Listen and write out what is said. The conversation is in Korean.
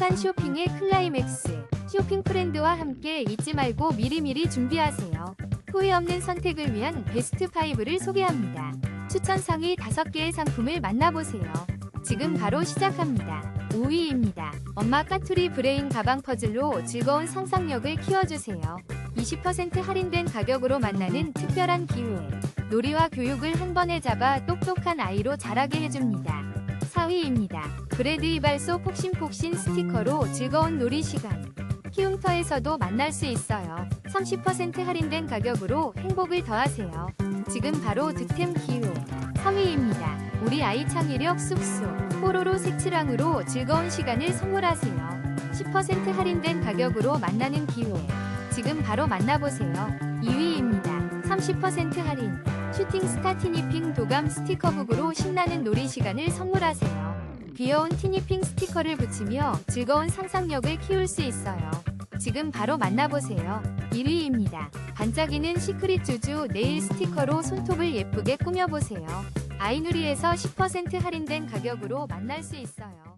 행복한 쇼핑의 클라이맥스. 쇼핑 프렌드와 함께 잊지 말고 미리미리 준비하세요. 후회 없는 선택을 위한 베스트 5를 소개합니다. 추천 상위 5개의 상품을 만나보세요. 지금 바로 시작합니다. 5위입니다. 엄마 까투리 브레인 가방 퍼즐로 즐거운 상상력을 키워주세요. 20% 할인된 가격으로 만나는 특별한 기회. 놀이와 교육을 한 번에 잡아 똑똑한 아이로 자라게 해줍니다. 4위입니다. 브레드 이발소 폭신폭신 스티커로 즐거운 놀이 시간. 키움터에서도 만날 수 있어요. 30% 할인된 가격으로 행복을 더하세요. 지금 바로 득템 기회. 3위입니다. 우리 아이 창의력 쑥쑥. 뽀로로 색칠왕으로 즐거운 시간을 선물하세요. 10% 할인된 가격으로 만나는 기회. 지금 바로 만나보세요. 2위입니다. 30% 할인. 슈팅 스타 티니핑 도감 스티커북으로 신나는 놀이 시간을 선물하세요. 귀여운 티니핑 스티커를 붙이며 즐거운 상상력을 키울 수 있어요. 지금 바로 만나보세요. 1위입니다. 반짝이는 시크릿 주주 네일 스티커로 손톱을 예쁘게 꾸며보세요. 아이누리에서 10% 할인된 가격으로 만날 수 있어요.